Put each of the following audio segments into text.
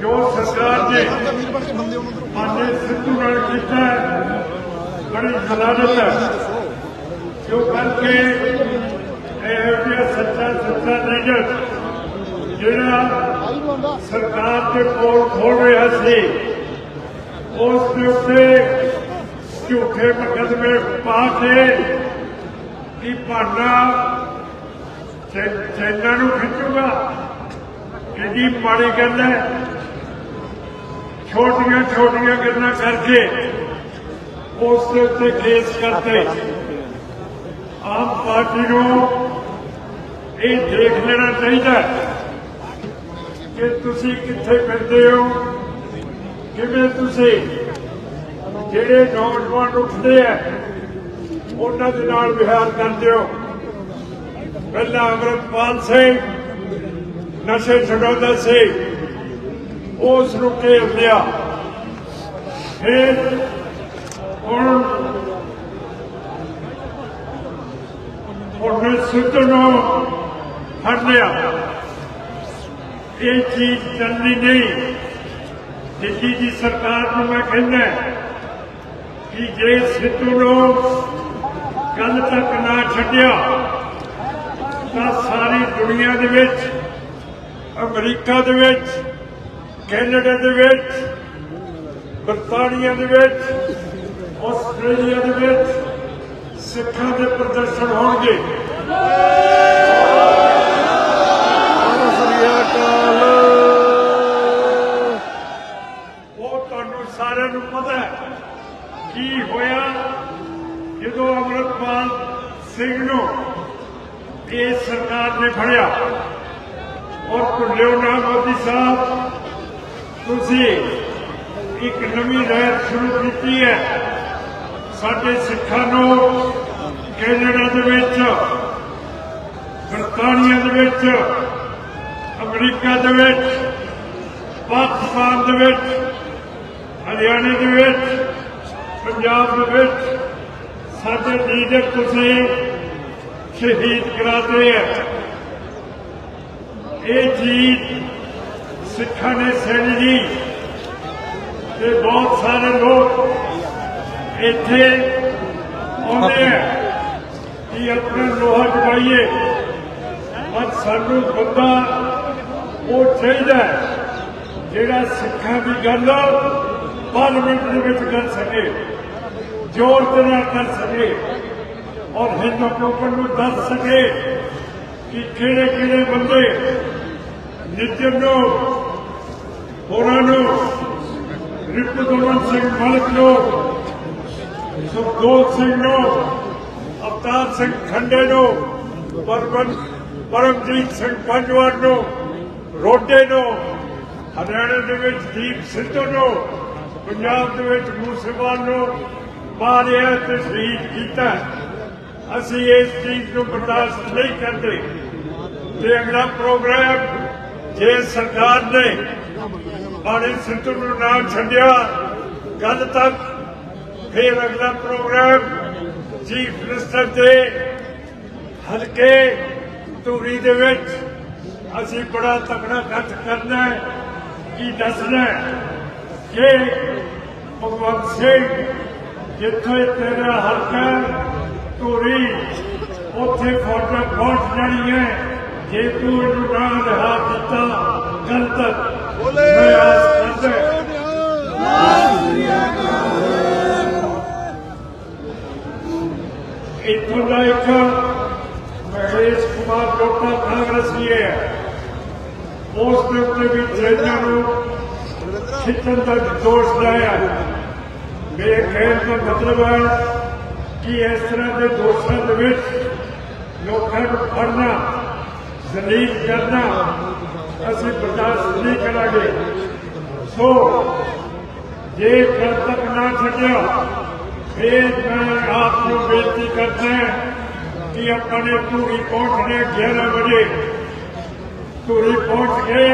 ਜੋ ਸਰਕਾਰ ਨੇ ਮਾਨੇ ਸਿੱਧੂ ਨਾਲ ਕੀਤਾ ਬੜੀ ਜ਼ਲਾਲਤ ਹੈ। ਜੋ ਕਰਕੇ ਇਹੋ ਜਿਹਾ ਸੱਚਾ ਸੱਚਾ ਲੀਡਰ ਜਿਹੜਾ ਸਰਕਾਰ ਦੇ ਕੋਲ ਖੋਲ ਰਿਹਾ ਸੀ, ਉਸ ਦੇ ਉੱਤੇ ਝੂਠੇ ਮੁਕਦਮੇ ਪਾ ਕੇ ਕੀ ਭਾਨਾ ਚੈਨਾ ਨੂੰ ਖਿੱਚੂਗਾ। ਕਿੰਨੀ ਮਾੜੀ ਗੱਲ ਹੈ ਛੋਟੀਆਂ ਛੋਟੀਆਂ ਗੱਲਾਂ ਕਰਕੇ ਉਸ ਦੇ ਉੱਤੇ ਕੇਸ ਕਰਦੇ ਆਮ ਪਾਰਟੀ ਨੂੰ ਇਹ ਦੇਖ ਲੈਣਾ ਚਾਹੀਦਾ ਕਿ ਤੁਸੀਂ ਕਿੱਥੇ ਫਿਰਦੇ ਹੋ, ਕਿਵੇਂ ਤੁਸੀਂ ਜਿਹੜੇ ਨੌਜਵਾਨ ਉੱਠਦੇ ਆ, ਉਹਨਾਂ ਦੇ ਨਾਲ ਵਿਹਾਰ ਕਰਦੇ ਹੋ। ਪਹਿਲਾਂ ਅਮਰਪਾਲ ਸਿੰਘ, ਨਸ਼ੇ ਛਡਾਉਂਦਾ ਸੀ। ਉਸ ਨੂੰ ਘੇਰ ਲਿਆ। ਫਿਰ ਹੁਣ ਉਹਨੇ ਸਿੱਧ ਨੂੰ ਫੜ ਲਿਆ। ਇਹ ਚੀਜ਼ ਚੱਲਦੀ ਨਹੀਂ। ਦਿੱਲੀ ਦੀ ਸਰਕਾਰ ਨੂੰ ਮੈਂ ਕਹਿੰਦਾ ਕਿ ਜੇ ਸਿੱਧੂ ਨੂੰ ਕੱਲ ਤੱਕ ਨਾ ਛੱਡਿਆ, ਤਾਂ ਸਾਰੀ ਦੁਨੀਆ ਦੇ ਵਿੱਚ, ਅਮਰੀਕਾ ਦੇ ਵਿੱਚ ਕੈਨੇਡਾ ਦੇ ਵਿੱਚ, ਬਰਤਾਨੀਆ ਦੇ ਵਿੱਚ, ਆਸਟ੍ਰੇਲੀਆ ਦੇ ਵਿੱਚ ਸਿੱਖਾਂ ਦੇ ਪ੍ਰਦਰਸ਼ਨ ਹੋਣਗੇ। ਉਹ ਤੁਹਾਨੂੰ ਸਾਰਿਆਂ ਨੂੰ ਪਤਾ ਹੈ ਕੀ ਹੋਇਆ ਜਦੋਂ ਅਮਰਪਾਲ ਸਿੰਘ ਨੂੰ ਇਹ ਸਰਕਾਰ ਨੇ ਫੜਿਆ ਔਰ ਭੁੱਲਿਓ ਤੁਸੀਂ ਇੱਕ ਨਵੀਂ ਰਹਿਤ ਸ਼ੁਰੂ ਕੀਤੀ ਹੈ। ਸਾਡੇ ਸਿੱਖਾਂ ਨੂੰ ਕੈਨੇਡਾ ਦੇ ਵਿੱਚ, ਬਰਤਾਨੀਆ ਦੇ ਵਿੱਚ, ਅਮਰੀਕਾ ਦੇ ਵਿੱਚ, ਪਾਕਿਸਤਾਨ ਦੇ ਵਿੱਚ, ਹਰਿਆਣੇ ਦੇ ਵਿੱਚ, ਪੰਜਾਬ ਦੇ ਵਿੱਚ ਸਾਡੇ ਲੀਡਰ ਤੁਸੀਂ ਸ਼ਹੀਦ ਕਰਾਤੇ ਹੈ। ਇਹ ਚੀਜ਼ ਸਿੱਖਾਂ ਨੇ ਸੈਣੀ ਜੀ ਤੇ ਬਹੁਤ ਸਾਰੇ ਲੋਕ ਇੱਥੇ ਆਉਂਦੇ ਆ ਕਿ ਆਪਣਾ ਲੋਹਾ ਜਮਾਈਏ ਪਰ ਸਾਨੂੰ ਬੰਦਾ ਉਹ ਚਾਹੀਦਾ ਜਿਹੜਾ ਸਿੱਖਾਂ ਦੀ ਗੱਲ ਪਾਰਲੀਮੈਂਟ ਦੇ ਵਿੱਚ ਕਰ ਸਕੇ, ਜ਼ੋਰ ਦੇ ਨਾਲ ਕਰ ਸਕੇ ਔਰ ਹਿੰਦੂ ਲੋਕਾਂ ਨੂੰ ਦੱਸ ਸਕੇ ਕਿ ਕਿਹੜੇ ਕਿਹੜੇ ਬੰਦੇ ਨਿੱਜਰ ਨੂੰ ਹੋਰਾਂ ਨੂੰ ਰਿਪੁਦਮਨ ਸਿੰਘ ਮਲਕ ਨੂੰ ਸੁਖਦੋਤ ਸਿੰਘ ਨੂੰ, ਅਵਤਾਰ ਸਿੰਘ ਖੰਡੇ ਨੂੰ, ਪਰਮਨ ਪਰਮਜੀਤ ਸਿੰਘ ਪੰਜਵਾਰ ਨੂੰ, ਰੋਡੇ ਨੂੰ, ਹਰਿਆਣਾ ਦੇ ਵਿੱਚ ਦੀਪ ਸਿੱਧੂ ਨੂੰ, ਪੰਜਾਬ ਦੇ ਵਿੱਚ ਮੂਸੇਵਾਲ ਨੂੰ ਮਾਰਿਆ ਤੇ ਸ਼ਹੀਦ ਕੀਤਾ ਅਸੀਂ ਇਸ ਚੀਜ਼ ਨੂੰ ਬਰਦਾਸ਼ਤ ਨਹੀਂ ਕਰਦੇ। ਤੇ ਅਗਲਾ ਪ੍ਰੋਗਰਾਮ ਜੇ ਸਰਕਾਰ ਨੇ ਬਾਣੀ ਸਿੱਧੂ ਨੂੰ ਨਾ ਛੱਡਿਆ। ਕੱਲ ਤੱਕ ਫੇਰ ਅਗਲਾ ਪ੍ਰੋਗਰਾਮ ਚੀਫ ਮਿਨਿਸਟਰ ਦੇ ਹਲਕੇ ਧੂਰੀ ਦੇ ਵਿੱਚ ਅਸੀਂ ਬੜਾ ਤਕੜਾ ਕੱਟ ਕਰਨਾ ਹੈ, ਕੀ ਦੱਸਣਾ ਕਿ ਭਗਵੰਤ ਸਿੰਘ ਜਿੱਥੇ ਤੇਰਾ ਹਲਕਾ ਧੂਰੀ, ਉੱਥੇ ਫੋਟੋ ਪਹੁੰਚ ਜਾਣੀ ਹੈ। ਜੇ ਤੂੰ ਇਹਨੂੰ ਨਾ ਰਿਹਾ ਦਿੱਤਾ ਕੱਲ ਤੱਕ ਇੱਥੋਂ ਦਾ ਇੱਕ ਮਹੇਸ਼ ਕੁਮਾਰ ਲੋਟਾ ਕਾਂਗਰਸੀ ਹੈ। ਉਸ ਦੇ ਉੱਤੇ ਵੀ ਜੈਨਾਂ ਨੂੰ ਖਿੱਚਣ ਦਾ ਦੋਸ਼ ਲਾਇਆ। ਮੇਰੇ ਕਹਿਣ ਦਾ ਮਤਲਬ ਹੈ ਕਿ ਇਸ ਤਰ੍ਹਾਂ ਦੇ ਦੋਸ਼ਾਂ ਦੇ ਵਿੱਚ ਲੋਕਾਂ ਨੂੰ ਫੜਨਾ, ਜ਼ਲੀਲ ਕਰਨਾ ਅਸੀਂ ਬਰਦਾਸ਼ਤ ਨਹੀਂ ਕਰਾਂਗੇ ਸੋ ਜੇ ਕੱਲ ਤੱਕ ਨਾ ਛੱਡਿਆ ਫਿਰ ਮੈਂ ਆਪ ਨੂੰ ਬੇਨਤੀ ਕਰਦਾ ਹਾਂ ਕਿ ਆਪਣੇ ਧੂਰੀ ਪਹੁੰਚਣੇ 11 ਵਜੇ ਧੂਰੀ ਪਹੁੰਚ ਗਏ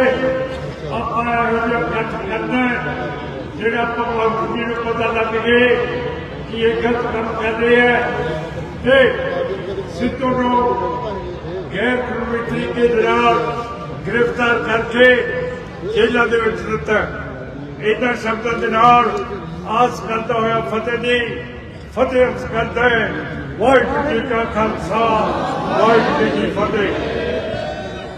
ਆਪਾਂ ਇਹੋ ਜਿਹਾ ਕੱਟ ਕਰਨਾ ਹੈ, ਜਿਹੜਾ ਭਗਵੰਤ ਜੀ ਨੂੰ ਪਤਾ ਲੱਗ ਗਏ ਕਿ ਇਹ ਗਲਤ ਕੰਮ ਕਰ ਰਹੇ ਹੈ ਤੇ ਸਿੱਧੂ ਨੂੰ ਗੈਰ ਕਾਨੂੰਨੀ ਤਰੀਕੇ ਦੇ ਨਾਲ ਗ੍ਰਿਫਤਾਰ ਕਰਕੇ ਜੇਲ੍ਹਾਂ ਦੇ ਵਿੱਚ ਦਿੱਤਾ ਇਹਨਾਂ ਸ਼ਬਦਾਂ ਦੇ ਨਾਲ ਆਸ ਕਰਦਾ ਹੋਇਆ ਫਤਿਹ ਦੀ ਫਤਿਹ ਕਰਦਾ ਹੈ। ਵਾਹਿਗੁਰੂ ਜੀ ਕਾ ਖਾਲਸਾ, ਵਾਹਿਗੁਰੂ ਜੀ ਕੀ ਫਤਿਹ।